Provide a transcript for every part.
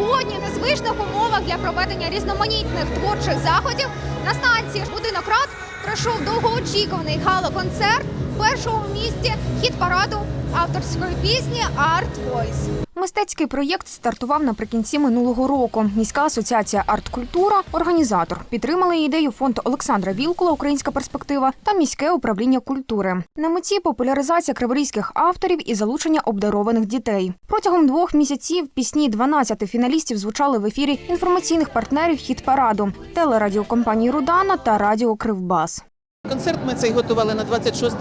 сьогодні незвичних умовах для проведення різноманітних творчих заходів на станції будинок рад пройшов довгоочікуваний гало-концерт першого в місті хіт параду авторської пісні Art Voice. Мистецький проєкт стартував наприкінці минулого року. Міська асоціація Арткультура, організатор, підтримали ідею фонд Олександра Вілкула Українська перспектива та міське управління культури. На меті популяризація криворізьких авторів і залучення обдарованих дітей. Протягом двох місяців пісні 12 фіналістів звучали в ефірі інформаційних партнерів хіт параду телерадіокомпанії Рудана та Радіо Кривбас. Концерт ми цей готували на 26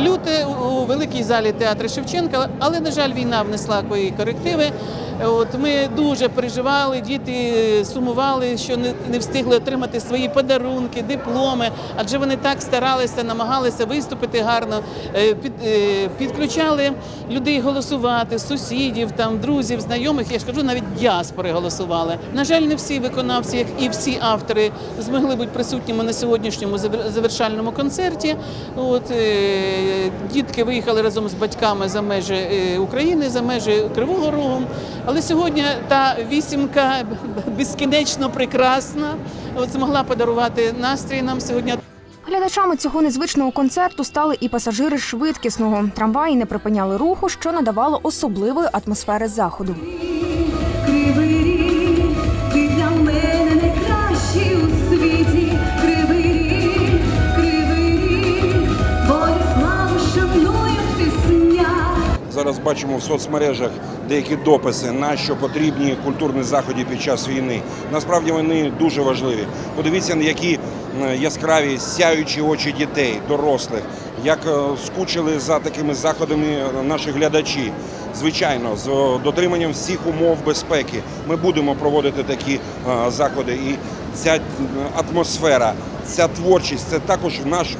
люте у великій залі театру Шевченка, але на жаль, війна внесла свої корективи. От ми дуже переживали, діти сумували, що не, не встигли отримати свої подарунки, дипломи, адже вони так старалися, намагалися виступити гарно, е, під, е, підключали людей голосувати, сусідів, там друзів, знайомих. Я ж кажу, навіть діаспори голосували. На жаль, не всі виконавці, як і всі автори, змогли бути присутніми на сьогоднішньому завер- завершальному концерті. От е, дітки виїхали разом з батьками за межі е, України, за межі Кривого Рогу. Але сьогодні та вісімка безкінечно прекрасна. От змогла подарувати настрій нам сьогодні. Глядачами цього незвичного концерту стали і пасажири швидкісного. Трамваї не припиняли руху, що надавало особливої атмосфери заходу. Зараз бачимо в соцмережах деякі дописи, на що потрібні культурні заходи під час війни. Насправді вони дуже важливі. Подивіться, які е, яскраві сяючі очі дітей, дорослих, як е, скучили за такими заходами наші глядачі. Звичайно, з е, дотриманням всіх умов безпеки ми будемо проводити такі е, заходи. І ця е, атмосфера, ця творчість це також наш е,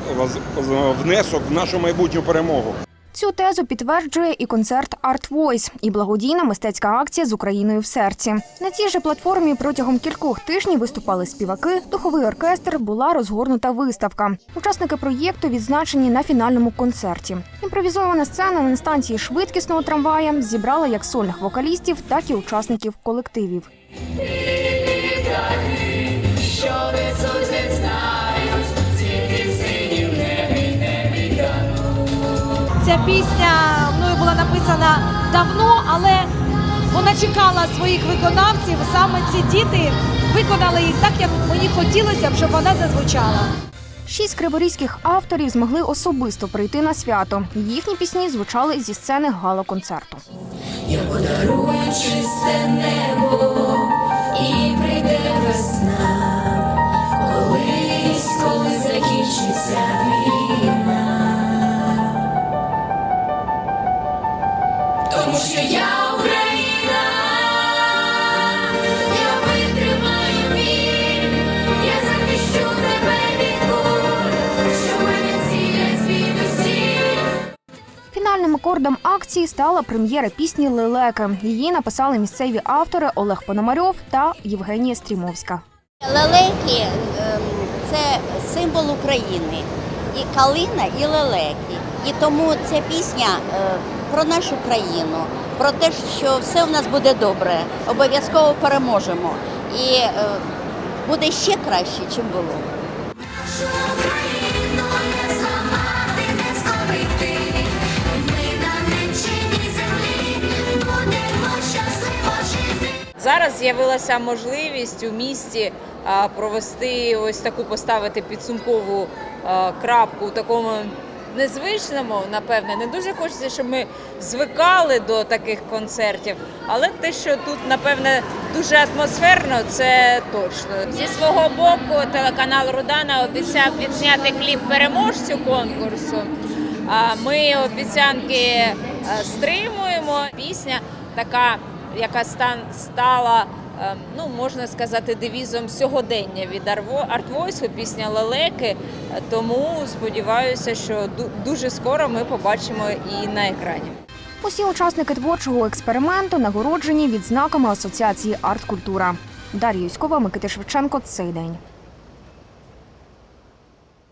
внесок в нашу майбутню перемогу. Цю тезу підтверджує і концерт Art Voice, і благодійна мистецька акція з Україною в серці. На цій же платформі протягом кількох тижнів виступали співаки, духовий оркестр, була розгорнута виставка. Учасники проєкту відзначені на фінальному концерті. Імпровізована сцена на станції швидкісного трамвая зібрала як сольних вокалістів, так і учасників колективів. Ця пісня мною була написана давно, але вона чекала своїх виконавців. Саме ці діти виконали їх так, як мені хотілося б, щоб вона зазвучала. Шість криворізьких авторів змогли особисто прийти на свято. Їхні пісні звучали зі сцени гала-концерту. Я подарую чисте небо Тому що я Україна, я витримаю біль, я захищу тебе від куль, що мене цілять звідусіль. Фінальним акордом акції стала прем'єра пісні Лелеки. Її написали місцеві автори Олег Пономарьов та Євгенія Стрімовська. Лелеки ем, це символ України. І калина, і лелеки. І тому ця пісня е, про нашу країну, про те, що все в нас буде добре, обов'язково переможемо. І е, буде ще краще, чим було. Зараз з'явилася можливість у місті провести ось таку поставити підсумкову крапку у такому незвичному, напевне. Не дуже хочеться, щоб ми звикали до таких концертів, але те, що тут, напевне, дуже атмосферно, це точно. Зі свого боку, телеканал Рудана обіцяв відзняти кліп переможцю конкурсу. А ми обіцянки е, стримуємо. Пісня така, яка стан стала, ну можна сказати, девізом сьогодення від Артвойсу, пісня Лелеки. Тому сподіваюся, що ду- дуже скоро ми побачимо і на екрані. Усі учасники творчого експерименту нагороджені відзнаками Асоціації арт-культура. Дар'я Юськова, Микита Шевченко. Цей день.